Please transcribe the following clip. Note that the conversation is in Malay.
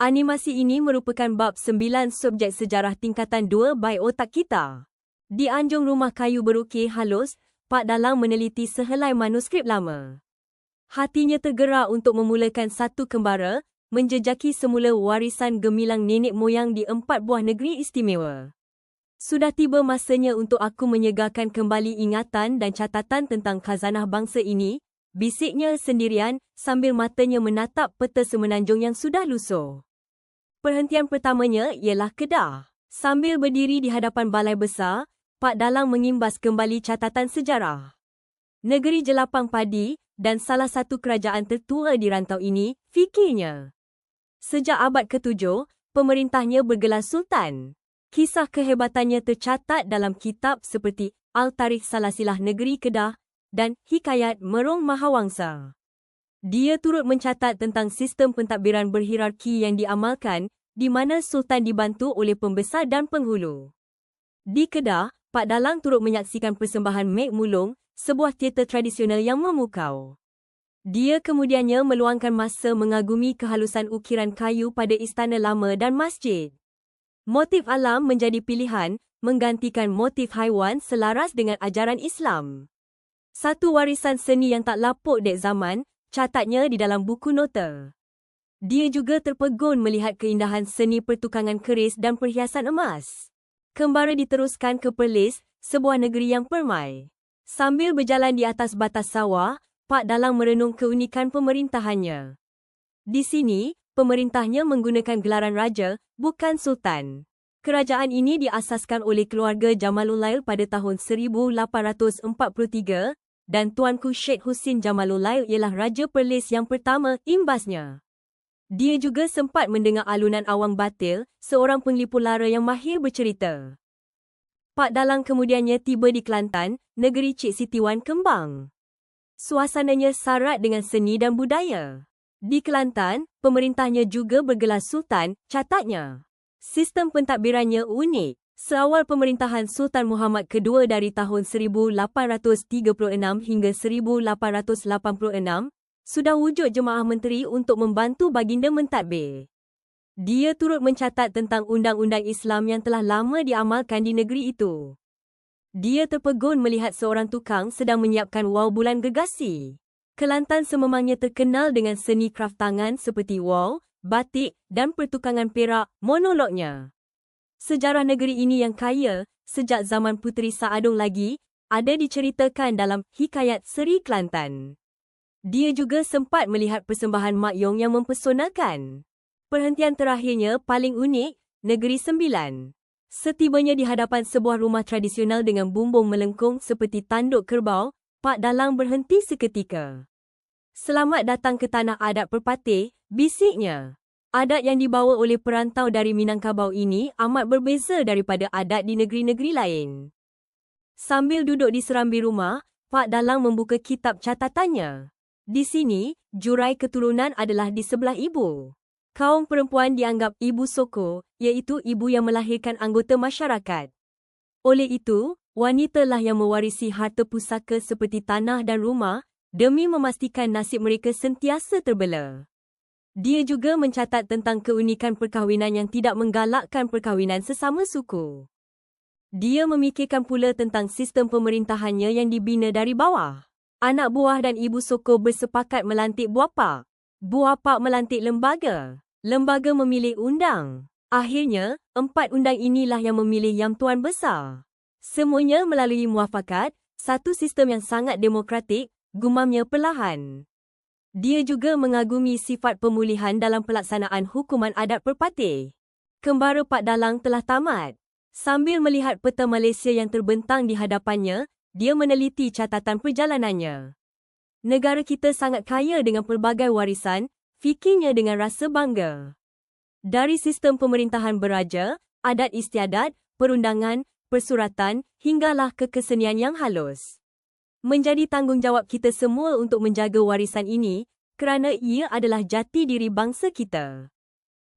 Animasi ini merupakan bab sembilan subjek sejarah tingkatan dua by otak kita. Di anjung rumah kayu berukir halus, Pak Dalang meneliti sehelai manuskrip lama. Hatinya tergerak untuk memulakan satu kembara, menjejaki semula warisan gemilang nenek moyang di empat buah negeri istimewa. Sudah tiba masanya untuk aku menyegarkan kembali ingatan dan catatan tentang khazanah bangsa ini, bisiknya sendirian sambil matanya menatap peta semenanjung yang sudah lusuh. Perhentian pertamanya ialah Kedah. Sambil berdiri di hadapan balai besar, Pak Dalang mengimbas kembali catatan sejarah. Negeri jelapang padi dan salah satu kerajaan tertua di rantau ini, fikirnya. Sejak abad ke-7, pemerintahnya bergelar Sultan. Kisah kehebatannya tercatat dalam kitab seperti Al-Tarikh Salasilah Negeri Kedah dan Hikayat Merong Mahawangsa. Dia turut mencatat tentang sistem pentadbiran berhierarki yang diamalkan di mana Sultan dibantu oleh pembesar dan penghulu. Di Kedah, Pak Dalang turut menyaksikan persembahan Mek Mulung, sebuah teater tradisional yang memukau. Dia kemudiannya meluangkan masa mengagumi kehalusan ukiran kayu pada istana lama dan masjid. Motif alam menjadi pilihan, menggantikan motif haiwan selaras dengan ajaran Islam. Satu warisan seni yang tak lapuk dek zaman, catatnya di dalam buku nota. Dia juga terpegun melihat keindahan seni pertukangan keris dan perhiasan emas. Kembara diteruskan ke Perlis, sebuah negeri yang permai. Sambil berjalan di atas batas sawah, Pak Dalang merenung keunikan pemerintahannya. Di sini, pemerintahnya menggunakan gelaran raja, bukan sultan. Kerajaan ini diasaskan oleh keluarga Jamalulail pada tahun 1843 dan Tuanku Syed Husin Jamalulail ialah Raja Perlis yang pertama imbasnya. Dia juga sempat mendengar alunan awang batil, seorang penglipu lara yang mahir bercerita. Pak Dalang kemudiannya tiba di Kelantan, negeri Cik Siti Wan Kembang. Suasananya syarat dengan seni dan budaya. Di Kelantan, pemerintahnya juga bergelar sultan, catatnya. Sistem pentadbirannya unik. Seawal pemerintahan Sultan Muhammad II dari tahun 1836 hingga 1886, sudah wujud jemaah menteri untuk membantu baginda mentadbir. Dia turut mencatat tentang undang-undang Islam yang telah lama diamalkan di negeri itu. Dia terpegun melihat seorang tukang sedang menyiapkan wau bulan gegasi. Kelantan sememangnya terkenal dengan seni kraft tangan seperti wau, batik dan pertukangan perak monolognya. Sejarah negeri ini yang kaya, sejak zaman Puteri Saadong lagi, ada diceritakan dalam Hikayat Seri Kelantan. Dia juga sempat melihat persembahan Mak Yong yang mempesonakan. Perhentian terakhirnya paling unik, Negeri Sembilan. Setibanya di hadapan sebuah rumah tradisional dengan bumbung melengkung seperti tanduk kerbau, Pak Dalang berhenti seketika. Selamat datang ke tanah adat Perpatih, bisiknya. Adat yang dibawa oleh perantau dari Minangkabau ini amat berbeza daripada adat di negeri-negeri lain. Sambil duduk di serambi rumah, Pak Dalang membuka kitab catatannya. Di sini, jurai keturunan adalah di sebelah ibu. Kaum perempuan dianggap ibu soko, iaitu ibu yang melahirkan anggota masyarakat. Oleh itu, wanitalah yang mewarisi harta pusaka seperti tanah dan rumah demi memastikan nasib mereka sentiasa terbela. Dia juga mencatat tentang keunikan perkahwinan yang tidak menggalakkan perkahwinan sesama suku. Dia memikirkan pula tentang sistem pemerintahannya yang dibina dari bawah. Anak buah dan ibu soko bersepakat melantik buah pak. Buah pak melantik lembaga. Lembaga memilih undang. Akhirnya, empat undang inilah yang memilih Yang Tuan Besar. Semuanya melalui muafakat, satu sistem yang sangat demokratik, gumamnya perlahan. Dia juga mengagumi sifat pemulihan dalam pelaksanaan hukuman adat perpatih. Kembara Pak Dalang telah tamat. Sambil melihat peta Malaysia yang terbentang di hadapannya, dia meneliti catatan perjalanannya. Negara kita sangat kaya dengan pelbagai warisan, fikirnya dengan rasa bangga. Dari sistem pemerintahan beraja, adat istiadat, perundangan, persuratan, hinggalah ke kesenian yang halus menjadi tanggungjawab kita semua untuk menjaga warisan ini kerana ia adalah jati diri bangsa kita.